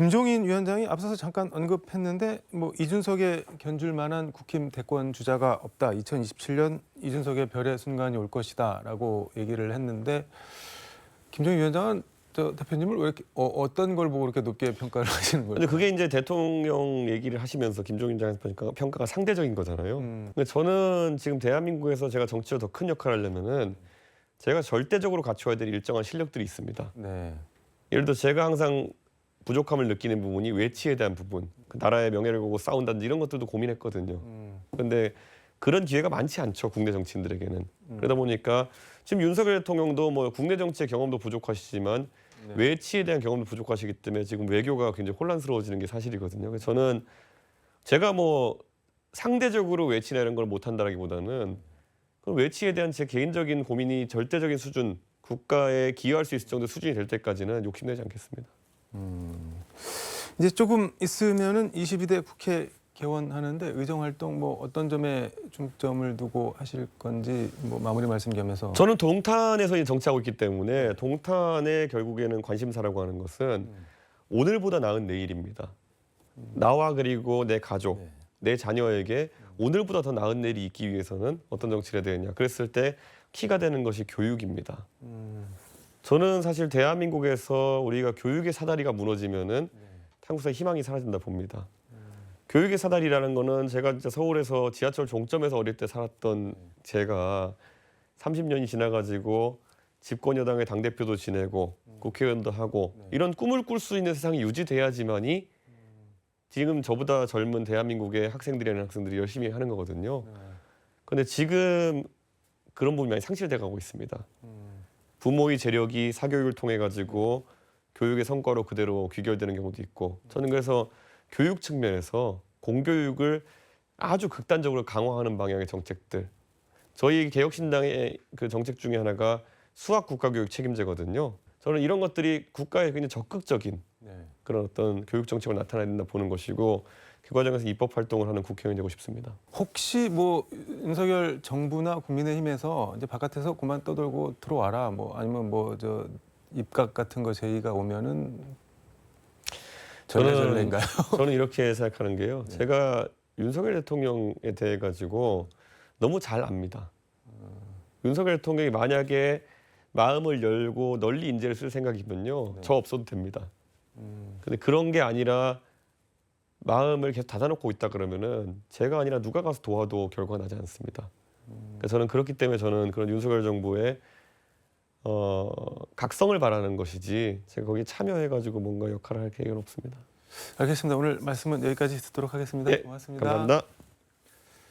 김종인 위원장이 앞서서 잠깐 언급했는데 뭐 이준석에 견줄 만한 국힘 대권 주자가 없다. 2027년 이준석의 별의 순간이 올 것이다라고 얘기를 했는데 김종인 위원장은 저 대표님을 왜 이렇게 어, 떤걸 보고 이렇게 높게 평가를 하시는 거예요? 근데 그게 이제 대통령 얘기를 하시면서 김종인 장관 평가가, 평가가 상대적인 거잖아요. 음, 근데 저는 지금 대한민국에서 제가 정치로 더 큰 역할을 하려면은 제가 절대적으로 갖춰야 될 일정한 실력들이 있습니다. 네. 예를 들어 제가 항상 부족함을 느끼는 부분이 외치에 대한 부분, 그 나라의 명예를 걸고 싸운다든지 이런 것들도 고민했거든요. 음, 근데 그런 기회가 많지 않죠 국내 정치인들에게는. 음. 그러다 보니까 지금 윤석열 대통령도 뭐 국내 정치의 경험도 부족하시지만 네. 외치에 대한 경험도 부족하시기 때문에 지금 외교가 굉장히 혼란스러워지는 게 사실이거든요. 그래서 저는 제가 뭐 상대적으로 외치나 이런 걸 못한다라기보다는 그 외치에 대한 제 개인적인 고민이 절대적인 수준, 국가에 기여할 수 있을 정도 수준이 될 때까지는 욕심내지 않겠습니다. 이제 조금 있으면은 22대 국회 개원하는데 의정 활동 뭐 어떤 점에 중점을 두고 하실 건지 뭐 마무리 말씀 겸해서 저는 동탄에서 이제 정치하고 있기 때문에 동탄의 결국에는 관심사라고 하는 것은 오늘보다 나은 내일입니다. 나와 그리고 내 가족, 네. 내 자녀에게 오늘보다 더 나은 내일이 있기 위해서는 어떤 정치를 해야 되느냐. 그랬을 때 키가 되는 것이 교육입니다. 음, 저는 사실 대한민국에서 우리가 교육의 사다리가 무너지면은 한국사의 희망이 사라진다 봅니다. 교육의 사다리라는 거는 제가 진짜 서울에서 지하철 종점에서 어릴 때 살았던 제가 30년이 지나가지고 집권 여당의 당 대표도 지내고 국회의원도 하고 이런 꿈을 꿀 수 있는 세상이 유지돼야지만이 지금 저보다 젊은 대한민국의 학생들이라는 학생들이 열심히 하는 거거든요. 근데 지금 그런 부분이 많이 상실돼 가고 있습니다. 부모의 재력이 사교육을 통해 가지고 교육의 성과로 그대로 귀결되는 경우도 있고 저는 그래서 교육 측면에서 공교육을 아주 극단적으로 강화하는 방향의 정책들 저희 개혁신당의 그 정책 중에 하나가 수학 국가교육 책임제거든요. 저는 이런 것들이 국가의 굉장히 적극적인 네. 그런 어떤 교육 정책으로 나타나야 된다 보는 것이고 그 과정에서 입법 활동을 하는 국회의원이 되고 싶습니다. 혹시 뭐 윤석열 정부나 국민의힘에서 이제 바깥에서 그만 떠돌고 들어와라 뭐 아니면 뭐 저 입각 같은 거 제의가 오면은 전례전례인가요? 저는 이렇게 생각하는 게요. 네. 제가 윤석열 대통령에 대해 가지고 너무 잘 압니다. 윤석열 대통령이 만약에 마음을 열고 널리 인재를 쓸 생각이면요, 네. 저 없어도 됩니다. 음, 근데 그런 게 아니라 마음을 계속 닫아놓고 있다 그러면은 제가 아니라 누가 가서 도와도 결과가 나지 않습니다. 그래서 저는 그렇기 때문에 저는 그런 윤석열 정부의 어, 각성을 바라는 것이지 제가 거기에 참여해가지고 뭔가 역할을 할 계획은 없습니다. 알겠습니다. 오늘 말씀은 여기까지 듣도록 하겠습니다. 예, 고맙습니다. 감사합니다.